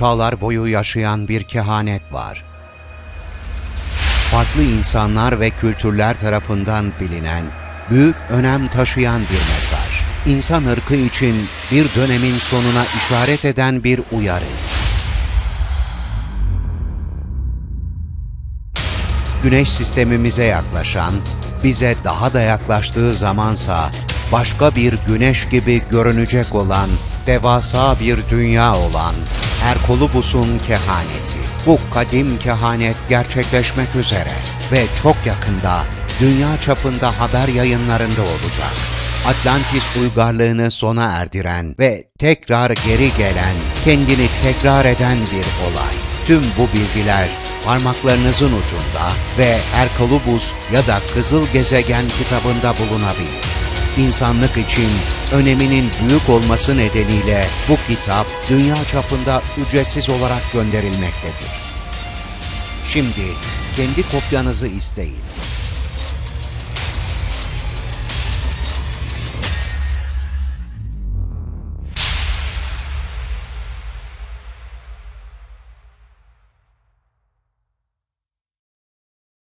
çağlar boyu yaşayan bir kehanet var. Farklı insanlar ve kültürler tarafından bilinen, büyük önem taşıyan bir mesaj. İnsan ırkı için bir dönemin sonuna işaret eden bir uyarı. Güneş sistemimize yaklaşan, bize daha da yaklaştığı zamansa başka bir güneş gibi görünecek olan, devasa bir dünya olan Herkolubus'un kehaneti. Bu kadim kehanet gerçekleşmek üzere ve çok yakında dünya çapında haber yayınlarında olacak. Atlantis uygarlığını sona erdiren ve tekrar geri gelen, kendini tekrar eden bir olay. Tüm bu bilgiler parmaklarınızın ucunda ve Herkolubus ya da Kızıl Gezegen kitabında bulunabilir. İnsanlık için öneminin büyük olması nedeniyle bu kitap dünya çapında ücretsiz olarak gönderilmektedir. Şimdi kendi kopyanızı isteyin.